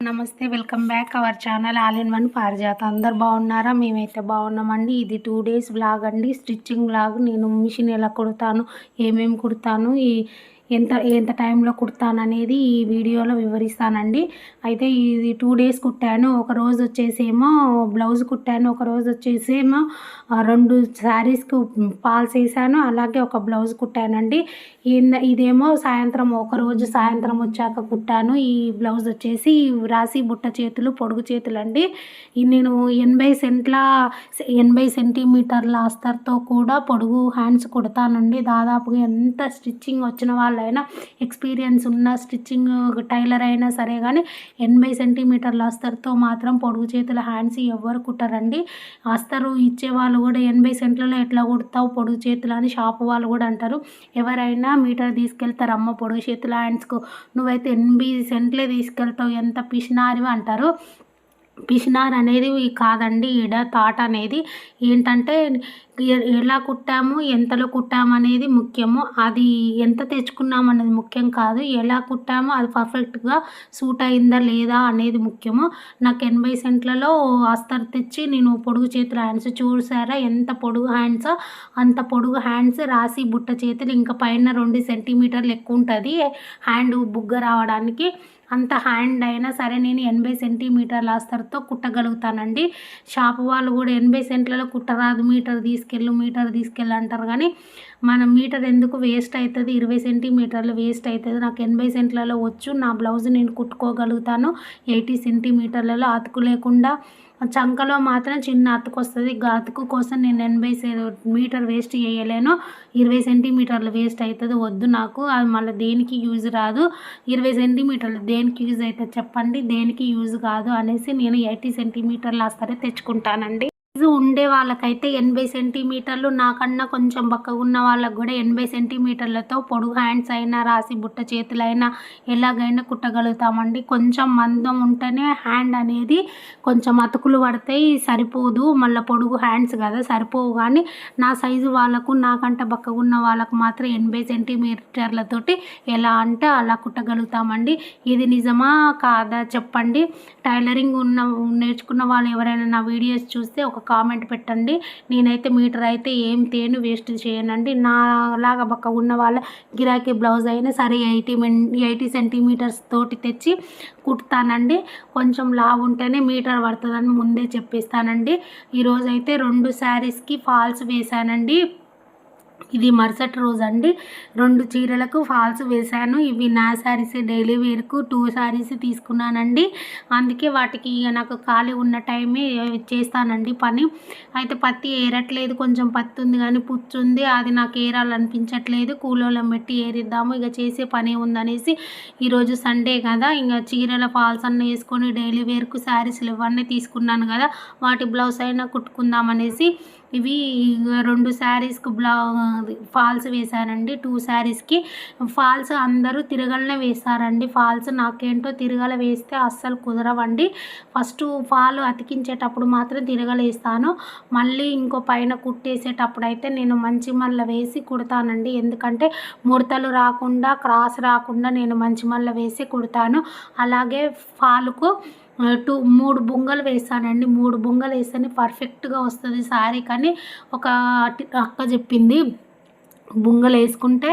నమస్తే welcome back our channel all in one Parijatha. అందరు బాగున్నారా? మేమైతే బాగున్నామండి. ఇది టూ డేస్ బ్లాగ్ అండి. స్టిచ్చింగ్ బ్లాగ్ నేను మిషన్ ఎలా కుడతాను ఏమేమి కుడతాను ఈ ఎంత ఎంత టైంలో కుడతాననేది ఈ వీడియోలో వివరిస్తానండి. అయితే ఇది టూ డేస్ కుట్టాను. ఒక రోజు వచ్చేసేమో బ్లౌజ్ కుట్టాను. ఒక రోజు వచ్చేసేమో రెండు శారీస్కి పాల్స్ వేసాను. అలాగే ఒక బ్లౌజ్ కుట్టానండి. ఇదేమో సాయంత్రం ఒక రోజు సాయంత్రం వచ్చాక కుట్టాను. ఈ బ్లౌజ్ వచ్చేసి రాసి బుట్ట చేతులు పొడుగు చేతులు అండి నేను ఎనభై సెంట్ల ఎనభై సెంటీమీటర్ల అస్తర్తో కూడా పొడుగు హ్యాండ్స్ కుడతానండి. దాదాపుగా ఎంత స్టిచ్చింగ్ వచ్చిన వాళ్ళు వాళ్ళైనా ఎక్స్పీరియన్స్ ఉన్న స్టిచ్చింగ్ టైలర్ అయినా సరే కానీ ఎనభై సెంటీమీటర్ల అస్తర్తో మాత్రం పొడుగు చేతుల హ్యాండ్స్ ఎవ్వరు కుట్టరండి. అస్తరు ఇచ్చే వాళ్ళు కూడా ఎనభై సెంట్లలో ఎట్లా కుడతావు పొడుగు చేతులు అని షాప్ వాళ్ళు కూడా అంటారు. ఎవరైనా మీటర్ తీసుకెళ్తారు అమ్మ పొడుగు చేతుల హ్యాండ్స్కు నువ్వైతే ఎనభై సెంట్లే తీసుకెళ్తావు ఎంత పిసినారివి అంటారు. పిసినార్ అనేది కాదండి. ఈడ థాట్ అనేది ఏంటంటే ఎలా కుట్టాము ఎంతలో కుట్టాము అనేది ముఖ్యము. అది ఎంత తెచ్చుకున్నాము అనేది ముఖ్యం కాదు. ఎలా కుట్టామో అది పర్ఫెక్ట్గా సూట్ అయిందా లేదా అనేది ముఖ్యము. నాకు ఎనభై సెంట్లలో అస్తర్ తెచ్చి నేను పొడుగు చేతుల హ్యాండ్స్ చూసారా? ఎంత పొడుగు హ్యాండ్స్? అంత పొడుగు హ్యాండ్స్ రాసి బుట్ట చేతులు ఇంకా పైన రెండు సెంటీమీటర్లు ఎక్కువ ఉంటుంది. హ్యాండ్ బుగ్గ రావడానికి అంత హ్యాండ్ అయినా సరే నేను ఎనభై సెంటీమీటర్ల అస్తర్తో కుట్టగలుగుతానండి. షాప్ వాళ్ళు కూడా ఎనభై సెంట్లలో కుట్టరాదు మీటర్ తీసుకెళ్ళు మీటర్ తీసుకెళ్ళు అంటారు కానీ మన మీటర్ ఎందుకు వేస్ట్ అవుతుంది ఇరవై సెంటీమీటర్లు వేస్ట్ అవుతుంది నాకు ఎనభై సెంట్లలో వచ్చు నా బ్లౌజ్ నేను కుట్టుకోగలుగుతాను. ఎయిటీ సెంటీమీటర్లలో అతుకు లేకుండా చంకలో మాత్రం చిన్న అతుకు వస్తుంది అతుకు కోసం నేను ఎనభై మీటర్ వేస్ట్ చేయలేను. ఇరవై సెంటీమీటర్లు వేస్ట్ అవుతుంది వద్దు నాకు. అది మళ్ళీ దేనికి యూజ్ రాదు. ఇరవై సెంటీమీటర్లు దేనికి యూజ్ అవుతుంది చెప్పండి. దేనికి యూజ్ కాదు అనేసి నేను ఎయిటీ సెంటీమీటర్లు వస్తారే తెచ్చుకుంటానండి. సైజు ఉండే వాళ్ళకైతే ఎనభై సెంటీమీటర్లు నాకన్నా కొంచెం బక్కగా ఉన్న వాళ్ళకు కూడా ఎనభై సెంటీమీటర్లతో పొడుగు హ్యాండ్స్ అయినా రాసి బుట్ట చేతులైనా ఎలాగైనా కుట్టగలుగుతామండి. కొంచెం మందం ఉంటేనే హ్యాండ్ అనేది కొంచెం అతుకులు పడతాయి సరిపోదు. మళ్ళీ పొడుగు హ్యాండ్స్ కదా సరిపోవు కానీ నా సైజు వాళ్ళకు నాకంటే బక్కగా ఉన్న వాళ్ళకు మాత్రం ఎనభై సెంటీమీటర్లతోటి ఎలా అంటే అలా కుట్టగలుగుతామండి. ఇది నిజమా కాదా చెప్పండి. టైలరింగ్ ఉన్న నేర్చుకున్న వాళ్ళు ఎవరైనా నా వీడియోస్ చూస్తే ఒక కామెంట్ పెట్టండి. నేనైతే మీటర్ అయితే ఏం తేను వేస్ట్ చేయనండి. నాలాగా బక్క ఉన్న వాళ్ళ గిరాకీ బ్లౌజ్ అయినా సరే ఎయిటీ మెన్ ఎయిటీ సెంటీమీటర్స్ తోటి తెచ్చి కుడతానండి. కొంచెం లావు ఉంటేనే మీటర్ పడుతుందని ముందే చెప్పేస్తానండి. ఈరోజైతే రెండు శారీస్కి ఫాల్స్ వేశానండి. ఇది మరుసటి రోజు అండి రెండు చీరలకు ఫాల్స్ వేశాను. ఇవి నా శారీస్ డైలీ వేర్కు టూ శారీస్ తీసుకున్నానండి. అందుకే వాటికి ఇక నాకు ఖాళీ ఉన్న టైమే చేస్తానండి పని. అయితే పత్తి ఏరట్లేదు కొంచెం పత్తి ఉంది కానీ పుచ్చు ఉంది. అది నాకు ఏరాలనిపించట్లేదు. కూలోళ్ళం పెట్టి ఏరిద్దాము ఇక చేసే పని ఉందనేసి ఈరోజు సండే కదా. ఇంకా చీరల ఫాల్స్ అన్న వేసుకొని డైలీ వేర్కు శారీస్లు ఇవన్నీ తీసుకున్నాను కదా. వాటి బ్లౌజ్ అయినా కుట్టుకుందామనేసి ఇవి రెండు శారీస్కి బ్లౌ ఫాల్స్ వేశానండి టూ శారీస్కి ఫాల్స్ అందరూ తిరగలనే వేశారండి. ఫాల్స్ నాకేంటో తిరగల వేస్తే అస్సలు కుదరవండి. ఫస్ట్ ఫాల్ అతికించేటప్పుడు మాత్రం తిరగలేస్తాను. మళ్ళీ ఇంకో పైన కుట్టేసేటప్పుడు అయితే నేను మంచి మళ్ళీ వేసి కుడతానండి. ఎందుకంటే ముడతలు రాకుండా క్రాస్ రాకుండా నేను మంచి మళ్ళీ వేసి కుడతాను. అలాగే ఫాల్కు టూ మూడు బొంగలు వేసానండి. మూడు బొంగలు వేస్తేనే పర్ఫెక్ట్గా వస్తుంది శారీ కానీ ఒక అక్క చెప్పింది బుంగలు వేసుకుంటే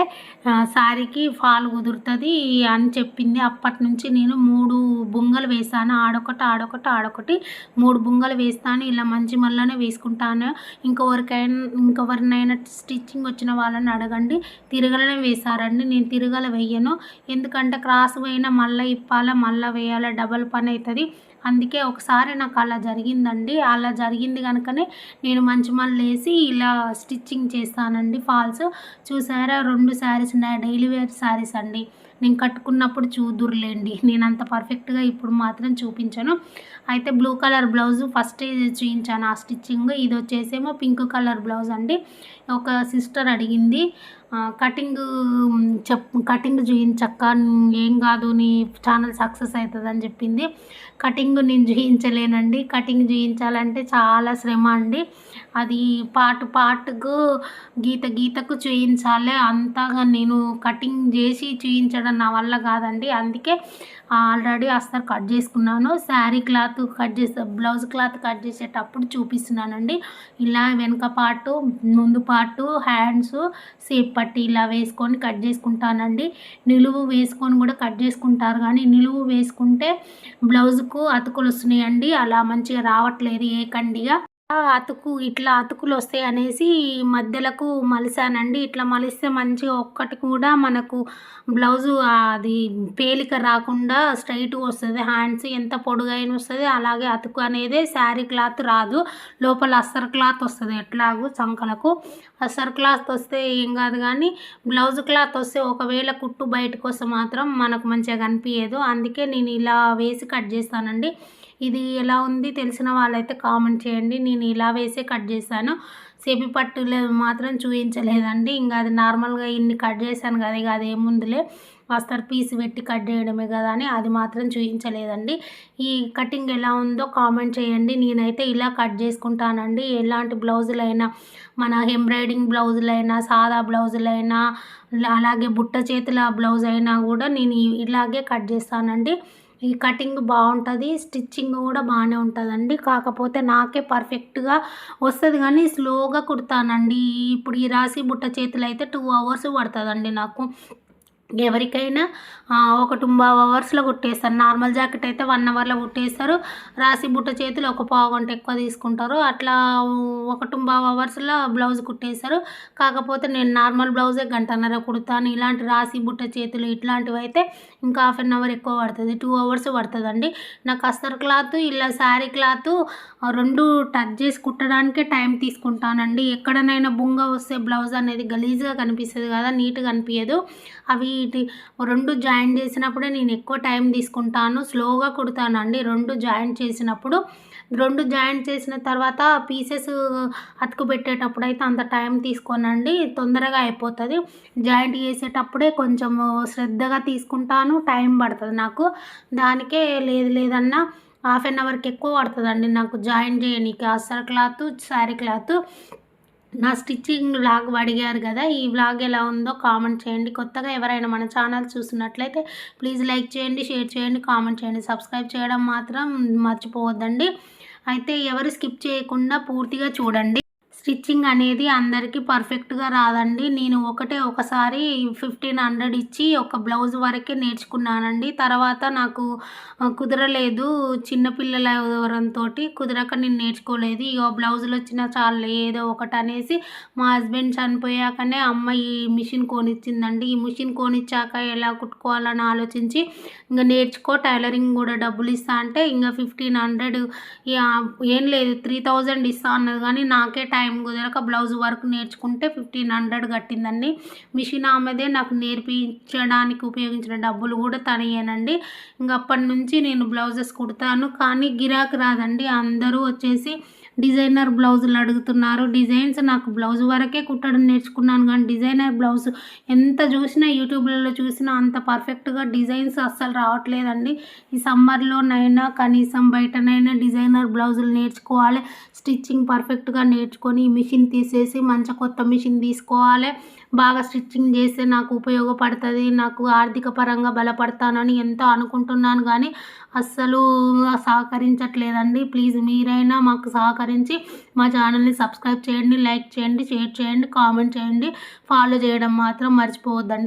శారీకి ఫాల్ కుదురుతుంది అని చెప్పింది. అప్పటి నుంచి నేను మూడు బుంగలు వేసాను. ఆడొకటి ఆడొకటి ఆడొకటి మూడు బుంగలు వేస్తాను. ఇలా మంచి మళ్ళనే వేసుకుంటాను. ఇంకొవరికైనా ఇంకెవరినైనా స్టిచ్చింగ్ వచ్చిన వాళ్ళని అడగండి. తిరగలనే వేశారండి. నేను తిరగల వేయను ఎందుకంటే క్రాస్ పోయినా మళ్ళీ ఇప్పాల మళ్ళీ వేయాలి డబల్ పని అవుతుంది అందుకే ఒకసారి నాకు అలా జరిగిందండి. అలా జరిగింది కనుకనే నేను మంచి మళ్ళీ వేసి ఇలా స్టిచ్చింగ్ చేస్తానండి ఫాల్స్. చూసారా? రెండు శారీస్ ఉన్నాయి. డైలీ వేర్ శారీస్ అండి. నేను కట్టుకున్నప్పుడు చూదురులేండి. నేను అంత పర్ఫెక్ట్గా ఇప్పుడు మాత్రం చూపించాను. అయితే బ్లూ కలర్ బ్లౌజ్ ఫస్ట్ చూపించాను ఆ స్టిచ్చింగ్. ఇది వచ్చేసేమో పింక్ కలర్ బ్లౌజ్ అండి. ఒక సిస్టర్ అడిగింది. కటింగ్ చెప్ కటింగ్ చూయించక్క ఏం కాదు నీ ఛానల్ సక్సెస్ అవుతుంది అని చెప్పింది. కటింగ్ నేను చూయించలేనండి. కటింగ్ చూయించాలంటే చాలా శ్రమ అండి. అది పార్ట్ పార్ట్కు గీత గీతకు చూయించాలి. అంతగా నేను కటింగ్ చేసి చూయించడం నా వల్ల కాదండి. అందుకే ఆల్రెడీ అస్తర్ కట్ చేసుకున్నాను. శారీ క్లాత్ కట్ చేసే బ్లౌజ్ క్లాత్ కట్ చేసేటప్పుడు చూపిస్తున్నానండి. ఇలా వెనుక పార్టు ముందు పార్టు హ్యాండ్స్ సేప్ పట్టి ఇలా వేసుకొని కట్ చేసుకుంటానండి. నిలువు వేసుకొని కూడా కట్ చేసుకుంటారు కానీ నిలువు వేసుకుంటే బ్లౌజ్కు అతుకులు వస్తున్నాయండి. అలా మంచిగా రావట్లేదు ఏ కండిగా అతుకు ఇట్లా అతుకులు వస్తాయి అనేసి మధ్యలకు మలిసానండి. ఇట్లా మలిస్తే మంచిగా ఒక్కటి కూడా మనకు బ్లౌజు అది పేలిక రాకుండా స్ట్రైట్గా వస్తుంది. హ్యాండ్స్ ఎంత పొడుగైన వస్తుంది. అలాగే అతుకు అనేది శారీ క్లాత్ రాదు. లోపల అస్సర్ క్లాత్ వస్తుంది. ఎట్లాగూ చంకలకు అస్సర్ క్లాత్ వస్తే ఏం కాదు కానీ బ్లౌజ్ క్లాత్ వస్తే ఒకవేళ కుట్టు బయటకు వస్తే మాత్రం మనకు మంచిగా కనిపించదు అందుకే నేను ఇలా వేసి కట్ చేస్తానండి. ఇది ఎలా ఉంది తెలిసిన వాళ్ళైతే కామెంట్ చేయండి. నేను ఇలా వేసే కట్ చేశాను. సేపి పట్టులు మాత్రం చూపించలేదండి ఇంకా అది నార్మల్గా ఇన్ని కట్ చేశాను కదా ఇక ఏముందిలే వస్తారు పీస్ పెట్టి కట్ చేయడమే కదా అని అది మాత్రం చూపించలేదండి ఈ కటింగ్ ఎలా ఉందో కామెంట్ చేయండి. నేనైతే ఇలా కట్ చేసుకుంటానండి. ఎలాంటి బ్లౌజులైనా మన ఎంబ్రాయిడింగ్ బ్లౌజులైనా సాదా బ్లౌజులైనా అలాగే బుట్ట చేతుల బ్లౌజ్ అయినా కూడా నేను ఇలాగే కట్ చేస్తానండి. ఈ కటింగ్ బాగుంటుంది స్టిచ్చింగ్ కూడా బాగానే ఉంటుందండి. కాకపోతే నాకే పర్ఫెక్ట్గా వస్తుంది కానీ స్లోగా కుడతానండి. ఇప్పుడు ఈ రాసి బుట్ట చేతులు అయితే టూ అవర్స్ పడుతుందండి నాకు. ఎవరికైనా ఒక టూ అవర్స్లో కుట్టేస్తారు. నార్మల్ జాకెట్ అయితే వన్ అవర్లో కుట్టేస్తారు. రాసి బుట్ట చేతులు ఒక పావు గంట ఎక్కువ తీసుకుంటారు. అట్లా ఒక టూ అవర్స్లో బ్లౌజ్ కుట్టేస్తారు. కాకపోతే నేను నార్మల్ బ్లౌజే గంటన్నర కుడతాను. ఇలాంటి రాసి బుట్ట చేతులు ఇట్లాంటివి అయితే ఇంకా హాఫ్ అన్ అవర్ ఎక్కువ పడుతుంది. టూ అవర్స్ పడుతుందండి. నాకు అస్తర్ క్లాత్ ఇలా శారీ క్లాత్ రెండు టచ్ చేసి కుట్టడానికే టైం తీసుకుంటానండి. ఎక్కడనైనా బుంగ వస్తే బ్లౌజ్ అనేది గలీజ్గా కనిపిస్తుంది కదా నీట్గా కనిపించదు అవి రెండు జాయిన్ చేసినప్పుడే నేను ఎక్కువ టైం తీసుకుంటాను స్లోగా కుడతానండి. రెండు జాయిన్ చేసినప్పుడు రెండు జాయిన్ చేసిన తర్వాత పీసెస్ అతుకు పెట్టేటప్పుడు అయితే అంత టైం తీసుకోనండి. తొందరగా అయిపోతుంది. జాయింట్ చేసేటప్పుడే కొంచెం శ్రద్ధగా తీసుకుంటాను టైం పడుతుంది నాకు. దానికే లేదు లేదన్నా హాఫ్ అన్ అవర్కి ఎక్కువ పడుతుందండి నాకు జాయిన్ చేయనీకి. అస్సర్ క్లాత్ శారీ క్లాత్ నా స్టిచ్చింగ్ వ్లాగ్ అడిగారు కదా ఈ వ్లాగ్ ఎలా ఉందో కామెంట్ చేయండి. కొత్తగా ఎవరైనా మన ఛానల్ చూస్తున్నట్లయితే ప్లీజ్ లైక్ చేయండి షేర్ చేయండి కామెంట్ చేయండి. సబ్స్క్రైబ్ చేయడం మాత్రం మర్చిపోవద్దండి. అయితే ఎవరు స్కిప్ చేయకుండా పూర్తిగా చూడండి. స్టిచ్చింగ్ అనేది అందరికీ పర్ఫెక్ట్గా రాదండి. నేను ఒకటే ఒకసారి ఫిఫ్టీన్ హండ్రెడ్ ఇచ్చి ఒక బ్లౌజ్ వరకే నేర్చుకున్నానండి. తర్వాత నాకు కుదరలేదు. చిన్నపిల్లల వరంతో కుదరక నేను నేర్చుకోలేదు. ఇక బ్లౌజులు వచ్చిన చాలు ఏదో ఒకటి అనేసి మా హస్బెండ్ చనిపోయాకనే అమ్మ ఈ మిషన్ కొనిచ్చిందండి. ఈ మిషన్ కొనిచ్చాక ఎలా కుట్టుకోవాలని ఆలోచించి ఇంకా నేర్చుకో టైలరింగ్ కూడా డబ్బులు ఇస్తా అంటే ఇంకా ఫిఫ్టీన్ హండ్రెడ్ ఏం లేదు త్రీ థౌజండ్ ఇస్తా అన్నది. కానీ నాకే టైం కుదరక బ్లౌజ్ వర్క్ నేర్చుకుంటే ఫిఫ్టీన్ హండ్రెడ్ కట్టిందండి. మిషన్ ఆమెదే నాకు నేర్పించడానికి ఉపయోగించిన డబ్బులు కూడా తనయేనండి. ఇంక అప్పటి నుంచి నేను బ్లౌజెస్ కుడతాను కానీ గిరాకీ రాదండి. అందరూ వచ్చేసి డిజైనర్ బ్లౌజులు అడుగుతున్నారు. డిజైన్స్ నాకు బ్లౌజ్ వరకే కుట్టడం నేర్చుకున్నాను కానీ డిజైనర్ బ్లౌజ్ ఎంత చూసినా యూట్యూబ్లలో చూసినా అంత పర్ఫెక్ట్గా డిజైన్స్ అస్సలు రావట్లేదండి. ఈ సమ్మర్లోనైనా కనీసం బయటనైనా డిజైనర్ బ్లౌజులు నేర్చుకోవాలి. స్టిచ్చింగ్ పర్ఫెక్ట్గా నేర్చుకొని మిషన్ తీసేసి మంచి కొత్త మిషన్ తీసుకోవాలి. బాగా స్టిచ్చింగ్ చేస్తే నాకు ఉపయోగపడుతుంది నాకు ఆర్థిక పరంగా బలపడతానని ఎంతో అనుకుంటున్నాను కానీ అస్సలు సహకరించట్లేదండి. ప్లీజ్ మీరైనా మాకు సహకరించి మా ఛానల్ని సబ్స్క్రైబ్ చేయండి లైక్ చేయండి షేర్ చేయండి కామెంట్ చేయండి. ఫాలో చేయడం మాత్రం మర్చిపోవద్దండి.